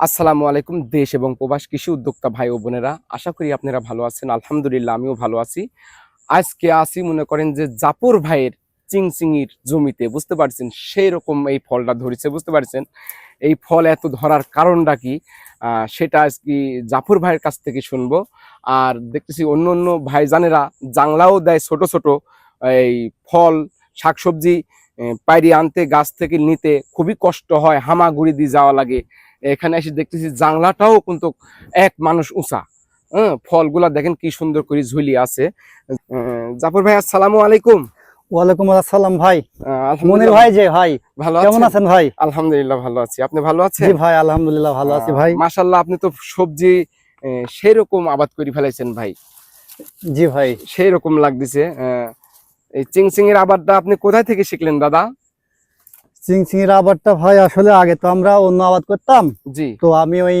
আসসালামু আলাইকুম, দেশ এবং প্রবাস কৃষি উদ্যোক্তা ভাই ও বোনেরা। আশা করি আপনারা ভালো আছেন। আলহামদুলিল্লাহ, আমিও ভালো আছি। আজকে আসি মনে করেন যে, জাপুর ভাইয়ের চিংচিঙির জমিতে। বুঝতে পারছেন সেই রকম এই ফলটা ধরেছে, বুঝতে পারছেন? এই ফল এত ধরার কারণটা কি? সেটা আজকে জাফর ভাইয়ের কাছ থেকে শুনব। আর দেখতেছি অন্য অন্য ভাইজানেরা জাংলাও দেয় ছোট ছোট, এই ফল, শাকসবজি পাইরি আনতে, গাছ থেকে নিতে। খুবই কষ্ট হয় হামাগুড়ি দিয়ে যাওয়া লাগে। এখানে এসে দেখতেছি জাংলাটাও কিন্তু এক মানুষ উঁচা। হ্যাঁ ফলগুলা দেখেন কি সুন্দর করে ঝুলিয়ে আছে। জাফর ভাই আসসালামু আলাইকুম। ওয়ালাইকুম আসসালাম ভাই। মনির আলহামদুলিল্লাহ। ভাই যে ভাই ভালো কেমন আছেন? ভাই? আলহামদুলিল্লাহ ভালো আছি। আপনি ভালো আছেন? জি ভাই আলহামদুলিল্লাহ ভালো আছি ভাই। মাশাল্লাহ আপনি তো সবজি সেই রকম আবাদ করে ফেলাইছেন ভাই। জি ভাই। সেই রকম লাগতেছে এই চিংচিং এর আবাদটা আপনি কোথায় থেকে শিখলেন দাদা? চিংচিঙের আবারটা ভাই আসলে আগে তো আমরা অন্য আবাদ করতাম। জি। তো আমি ওই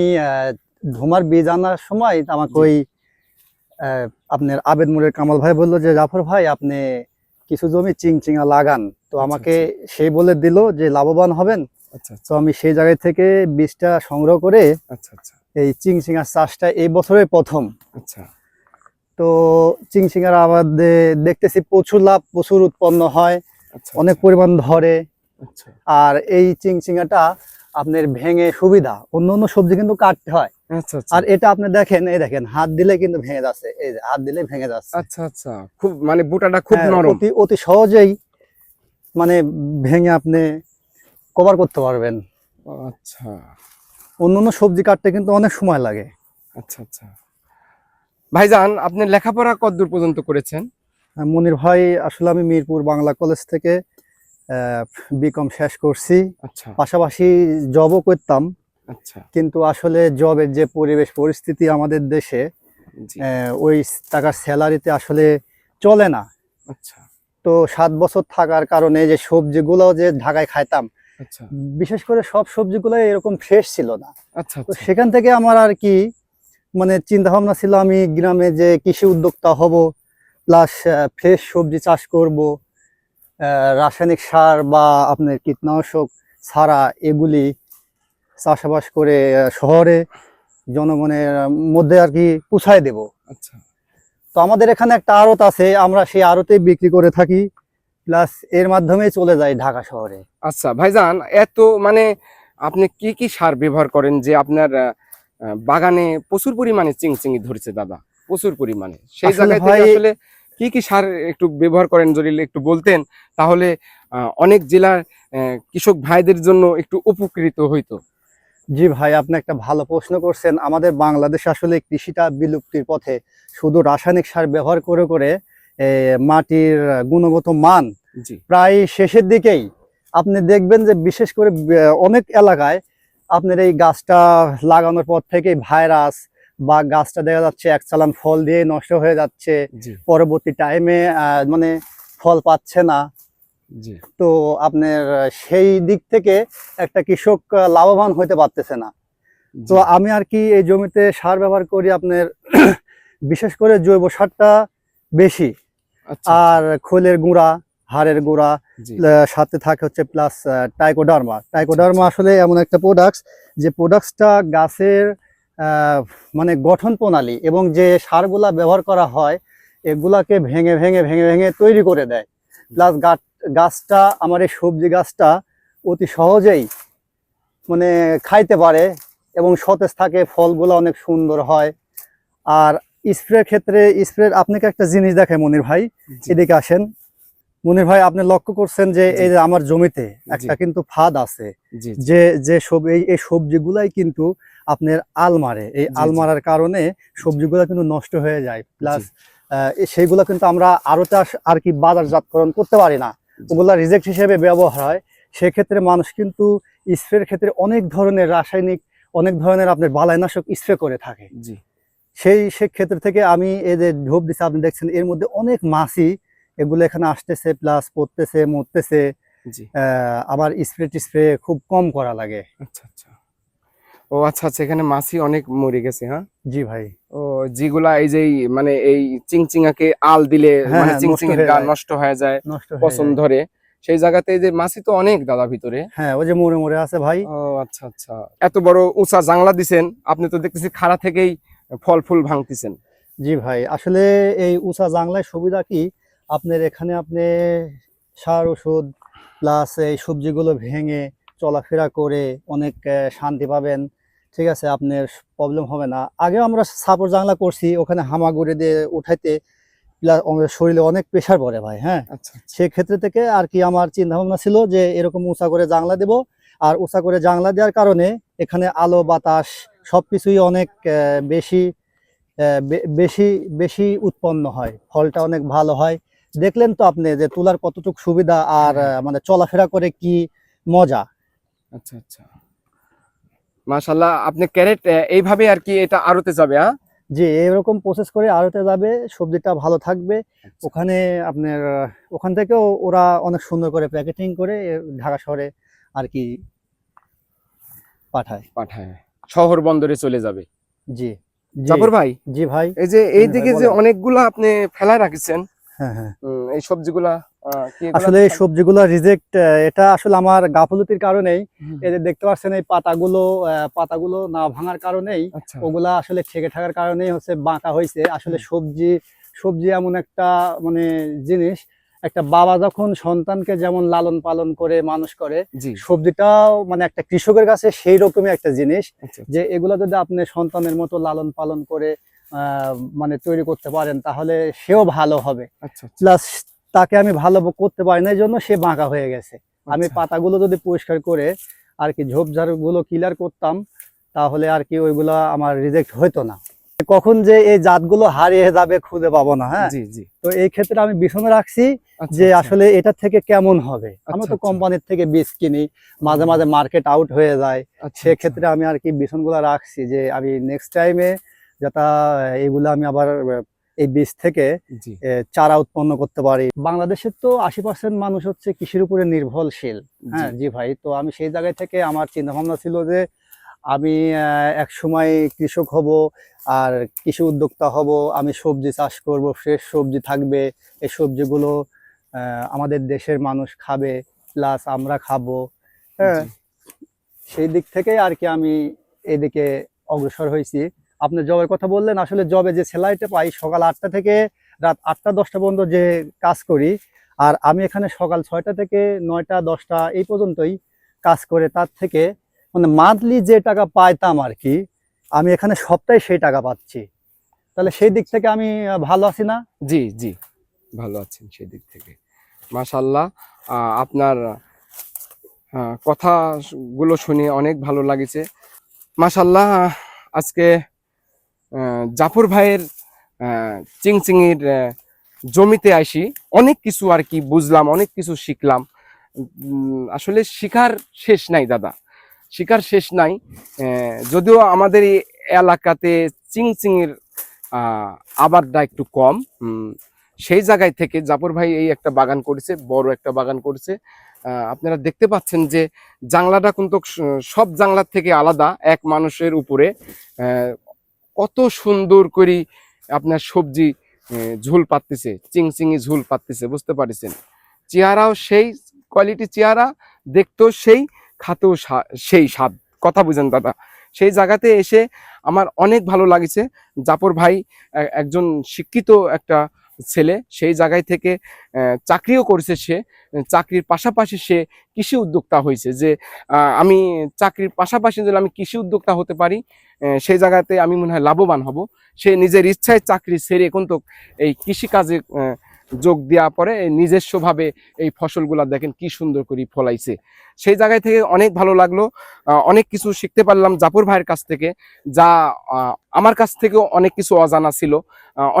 ধুমার বীজ আনার সময় আমাকে ওই আপনার আবেদ মুরের কামাল ভাই বলল যে জাফর ভাই আপনি কিছু জমি চিংচিঙা লাগান। তো আমাকে সেই বলে দিল যে লাভবান হবেন। আচ্ছা তো আমি সেই জায়গায় থেকে বীজটা সংগ্রহ করে আচ্ছা আচ্ছা। এই চিংচিঙার চাষটা এই বছরের প্রথম। আচ্ছা। তো চিংচিঙার আবাদে দেখতেছি প্রচুর লাভ প্রচুর উৎপন্ন হয়। আচ্ছা অনেক পরিমাণ ধরে। আচ্ছা আর এই চিংচিঙাটা আপনার ভেঙে সুবিধা অন্য অন্য সবজি কিন্তু কাটতে হয়। আচ্ছা আচ্ছা। আর এটা আপনি দেখেন এই দেখেন হাত দিলে কিন্তু ভেঙে যাচ্ছে এই যে হাত দিলে ভেঙে যাচ্ছে। আচ্ছা আচ্ছা। খুব মানে বুটাটা খুব হ্যাঁ, নরম। অতি অতি সহজেই মানে ভেঙে আপনি কভার করতে পারবেন। আচ্ছা। অন্য অন্য সবজি কাটতে কিন্তু অনেক সময় লাগে। আচ্ছা আচ্ছা। ভাইজান আপনি লেখাপড়া কতদূর পর্যন্ত করেছেন? মনির ভাই আসলে আমি মিরপুর বাংলা কলেজ থেকে বিকম শেষ করছি। আচ্ছা। পাশাপাশি জবও করতাম। আচ্ছা। কিন্তু আসলে জবের যে পরিবেশ পরিস্থিতি আমাদের দেশে ওই টাকার স্যালারিতে আসলে চলে না। আচ্ছা। তো সাত বছর থাকার কারণে যে সবজিগুলো যে ঢাকায় খাইতাম বিশেষ করে সব সবজিগুলো এরকম ফ্রেশ ছিল না। আচ্ছা তো সেখান থেকে আমার আর কি মানে চিন্তা ভাবনা ছিল আমি গ্রামে যে কৃষি উদ্যোক্তা হব প্লাস ফ্রেশ সবজি চাষ করব। রাসায়নিক সার বা আপনার কীটনাশক ছাড়া এগুলি চাষাবাস করে শহরে জনগণের মধ্যে আর কি পুষায় দেব। আচ্ছা। তো আমাদের এখানে একটা আড়ত আছে আমরা সেই আড়তে বিক্রি করে থাকি প্লাস এর মাধ্যমে চলে যাই ঢাকা শহরে। আচ্ছা ভাইজান এত মানে আপনি কি কি সার ব্যবহার করেন যে আপনার বাগানে প্রচুর পরিমাণে চিংচিঙি ধরছে দাদা? প্রচুর পরিমাণে। সেই জায়গায় আসলে কি কি সার একটু ব্যবহার করেন যদি একটু বলতেন? তাহলে অনেক জেলার কৃষক ভাইদের জন্য একটু উপকৃত হইতো। জি ভাই আপনি একটা ভালো প্রশ্ন করছেন। আমাদের বাংলাদেশ আসলে কৃষিটা বিলুপ্তির পথে। শুধু রাসায়নিক সার ব্যবহার করে করে মাটির গুণগত মান প্রায় শেষের দিকেই। আপনি দেখবেন যে বিশেষ করে অনেক এলাকায় আপনার এই গাছটা লাগানোর পর থেকেই ভাইরাস বা গাছটা দেখা যাচ্ছে এক চালান ফল দিয়ে নষ্ট হয়ে যাচ্ছে। পরবর্তী টাইমে মানে ফল পাচ্ছে না। তো আপনার সেই দিক থেকে একটা কৃষক লাভবান হতে পারতেছে না। তো আমি আর কি এই জমিতে সার ব্যবহার করি আপনার বিশেষ করে জৈব সারটা বেশি। আচ্ছা। আর খোলের গুঁড়া হাড়ের গুঁড়া সাথে থাকে হচ্ছে প্লাস টাইকোডার্মা টাইকোডার্মা আসলে এমন একটা প্রোডাক্টস যে প্রোডাক্টসটা গাছের মানে গঠন প্রণালী এবং যে সারগুলা ব্যবহার করা হয় এগুলাকে ভেঙে ভেঙে ভেঙে ভেঙে তৈরি করে দেয়। প্লাস গাছটা আমার এই সবজি গাছটা অতি সহজেই মানে খাইতে পারে এবং সতেজ থাকে ফলগুলো অনেক সুন্দর হয়। আর স্প্রের ক্ষেত্রে স্প্রের আপনাকে একটা জিনিস দেখায় মনির ভাই এদিকে আসেন। মনির ভাই আপনি লক্ষ্য করছেন যে এই যে আমার জমিতে একটা কিন্তু ফাঁদ আছে। যে যে সব এই এই সবজিগুলাই কিন্তু আপনার আল মারে এই জি, আল মারার কারণে সবজিগুলো কিন্তু নষ্ট হয়ে যায়। প্লাস সেইগুলো কিন্তু আমরা আরও চাষ আর কি বাজারজাতকরণ করতে পারি না। ওগুলা রিজেক্ট হিসেবে ব্যবহার হয়। সেক্ষেত্রে মানুষ কিন্তু স্প্রের ক্ষেত্রে অনেক ধরনের রাসায়নিক অনেক ধরনের আপনার বালাইনাশক স্প্রে করে থাকে। জি। সেই সেক্ষেত্র থেকে আমি এই যে ঢোপ দিচ্ছে আপনি দেখছেন এর মধ্যে অনেক মাছি এগুলো এখানে আসতেছে প্লাস পড়তেছে মরতেছে। আবার স্প্রে টিস্প্রে খুব কম করা লাগে। আচ্ছা আচ্ছা। ও আচ্ছা আচ্ছা এখানে মাছি অনেক মরে গেছে হ্যাঁ? জি ভাই। ও যেগুলা এই যে মানে এই চিংচিঙাকে আল দিলে হ্যাঁ, মানে হ্যাঁ, নষ্ট চিংচিঙের হয়ে গা যায়। নষ্ট হয়ে যায় পছন্দ ধরে। সেই জায়গাতে যে মাছি তো অনেক দাদা ভিতরে। হ্যাঁ ওই যে মোড়ে মোড়ে আছে ভাই। ও আচ্ছা আচ্ছা। এত বড় উঁচা জাংলা দিছেন আপনি তো দেখতেছি খাড়া থেকেই ফল ফুল ভাঙতেছেন। জি ভাই আসলে এই উঁচা জাংলায় সুবিধা কি? আপনার এখানে আপনি সার ওষুধ প্লাস এই সবজিগুলো ভেঙে চলাফেরা করে অনেক শান্তি পাবেন। ঠিক আছে আপনার প্রবলেম হবে না। আগেও আমরা সাপোর জাংলা করছি ওখানে হামাগুড়ি দিয়ে উঠাইতে প্লাস আমাদের শরীরে অনেক প্রেশার পড়ে ভাই হ্যাঁ? আচ্ছা সেক্ষেত্রে থেকে আর কি আমার চিন্তা ভাবনা ছিল যে এরকম উঁচা করে জাংলা দেব আর উঁচা করে জাংলা দেওয়ার কারণে এখানে আলো বাতাস সব কিছুই অনেক বেশি বেশি বেশি উৎপন্ন হয় ফলটা অনেক ভালো হয়। দেখলেন তো আপনি যে তোলার কতটুকু সুবিধা আর মানে চলাফেরা করে কি মজা। আচ্ছা আচ্ছা। মাশাল্লাহ আপনি ক্যারেট এইভাবে আর কি এটা আড়তে যাবে হ্যাঁ? যে এরকম প্রসেস করে আড়তে যাবে সবজিটা ভালো থাকবে। আচ্ছা। ওখানে আপনার ওখান থেকেও ওরা অনেক সুন্দর করে প্যাকেটিং করে ঢাকা শহরে আর কি পাঠায়। পাঠায় শহর বন্দরে চলে যাবে। জি। জি, জাফর ভাই জি ভাই। এই যে এইদিকে যে। অনেকগুলা আপনি ফেলায় রাখছেন হ্যাঁ হ্যাঁ। এই সবজিগুলা আসলে এই সবজিগুলো রিজেক্ট এটা আসলে আমার গাফলতির কারণেই। এই যে দেখতে পাচ্ছেন এই পাতাগুলো পাতাগুলো না ভাঙার কারণেই আচ্ছা। ওগুলা আসলে ঠেকে থাকার কারণেই হচ্ছে বাঁকা হয়েছে। আসলে সবজি সবজি এমন একটা মানে জিনিস একটা বাবা যখন সন্তানকে যেমন লালন পালন করে মানুষ করে সবজিটাও মানে একটা কৃষকের কাছে সেই রকমই একটা জিনিস আচ্ছা। যে এগুলো যদি আপনি সন্তানের মতো লালন পালন করে আহ, মানে তৈরি করতে পারেন তাহলে সেও ভালো হবে। আচ্ছা আচ্ছা, প্লাস তাকে আমি ভালো করতে পারি না এই জন্য সে বাঁকা হয়ে গেছে। আমি আচ্ছা। পাতাগুলো যদি পরিষ্কার করে আর কি ঝোপঝাড়গুলো ক্লিয়ার করতাম তাহলে আর কি ওইগুলো আমার রিজেক্ট হইতো না। কখন যে এই জাতগুলো হারিয়ে যাবে খুঁজে পাবো না হ্যাঁ? তো এই ক্ষেত্রে আমি বিছনে রাখছি আচ্ছা, যে আচ্ছা। আসলে এটা থেকে কেমন হবে? আমি তো। কোম্পানির থেকে বীজ কিনি মাঝে মাঝে মার্কেট আউট হয়ে যায়। সেক্ষেত্রে আমি আর কি বিছনগুলো রাখছি যে আমি নেক্সট টাইমে যাতে এগুলো আমি আবার এই বীজ থেকে চারা উৎপন্ন করতে পারি। বাংলাদেশের তো আশি পার্সেন্ট মানুষ হচ্ছে কৃষির উপরে নির্ভরশীল। হ্যাঁ জি, জি ভাই তো আমি সেই জায়গায় থেকে আমার চিন্তা ভাবনা ছিল যে আমি এক সময় কৃষক হব আর কৃষি উদ্যোক্তা হব। আমি সবজি চাষ করব ফ্রেশ সবজি থাকবে। এই সবজিগুলো আমাদের দেশের মানুষ খাবে প্লাস আমরা খাব। হ্যাঁ সেই দিক থেকে আর কি আমি এদিকে অগ্রসর হয়েছি। আপনি জবের কথা বললেন, আসলে জবে যে স্যালারিটা পাই সকাল আটটা থেকে রাত আটটা, দশটা পর্যন্ত যে কাজ করি, আর আমি এখানে সকাল ছয়টা থেকে নয়টা, দশটা এই পর্যন্তই কাজ করে, তার থেকে মানে মান্থলি যে টাকা পাইতাম আর কি আমি এখানে সপ্তাহে সেই টাকা পাচ্ছি। তাহলে সেই দিক থেকে আমি ভালো আছি না? জি জি, ভালো আছেন সেদিক থেকে। মাশাল্লাহ আপনার কথাগুলো শুনে অনেক ভালো লাগেছে। মাশাল্লাহ আজকে জাফর ভাইয়ের আহ, জমিতে আসি। অনেক কিছু আর কি বুঝলাম অনেক কিছু শিখলাম। আসলে শিখার শেষ নাই দাদা। শিখার শেষ নাই। যদিও আমাদের এই এলাকাতে চিংচিঙের আহ, আবারটা একটু কম। সেই জায়গায় থেকে জাফর ভাই এই একটা বাগান করেছে বড় একটা বাগান করেছে। আপনারা দেখতে পাচ্ছেন যে জাংলাটা কিন্তু সব জাংলার থেকে আলাদা এক মানুষের উপরে। কত সুন্দর করে আপনার সবজি ঝুল পাতিছে চিং চিংচিঙি ঝুল পাততেছে, বুঝতে পারছেন? চেহারাও সেই কোয়ালিটি চেহারা, দেখতেও সেই, খাতেও সেই স্বাদ। কথা বুঝেন দাদা। সেই জায়গাতে এসে আমার অনেক ভালো লাগছে। জাপর ভাই একজন শিক্ষিত একটা ছেলে, সেই জায়গায় থেকে চাকরিও করেছে সে। চাকরির পাশাপাশি সে কৃষি উদ্যোক্তা হয়েছে যে আমি চাকরির পাশাপাশি যদি আমি কৃষি উদ্যোক্তা হতে পারি সেই জায়গাতে আমি মনে হয় লাভবান হব। সে নিজের ইচ্ছায় চাকরি ছেড়ে তো এই কৃষিকাজে যোগ দেওয়া পরে নিজস্বভাবে এই ফসলগুলা দেখেন কি সুন্দর করে ফলাইছে। সেই জায়গায় থেকে অনেক ভালো লাগল। অনেক কিছু শিখতে পারলাম জাপুর ভাইয়ের কাছ থেকে, যা আমার কাছ থেকেও অনেক কিছু অজানা ছিল।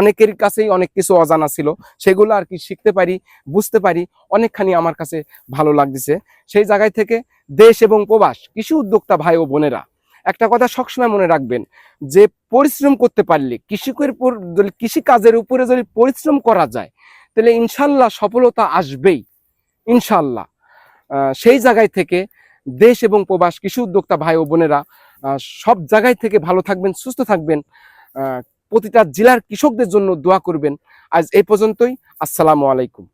অনেকের কাছেই অনেক কিছু অজানা ছিল। সেগুলো আর কি শিখতে পারি, বুঝতে পারি, অনেকখানি আমার কাছে ভালো লাগতেছে। সেই জায়গায় থেকে দেশ এবং প্রবাস, কৃষি উদ্যোক্তা ভাই ও বোনেরা, একটা কথা সবসময় মনে রাখবেন, যে পরিশ্রম করতে পারলে কৃষকের কৃষিকাজের উপরে যদি পরিশ্রম করা যায় তাহলে ইনশাল্লাহ সফলতা আসবেই। ইনশাল্লাহ। সেই জায়গায় থেকে দেশ এবং প্রবাস, কৃষি উদ্যোক্তা ভাই ও বোনেরা সব জায়গায় থেকে ভালো থাকবেন, সুস্থ থাকবেন। প্রতিটা জেলার কৃষকদের জন্য দোয়া করবেন। আজ এই পর্যন্তই। আসসালামু আলাইকুম।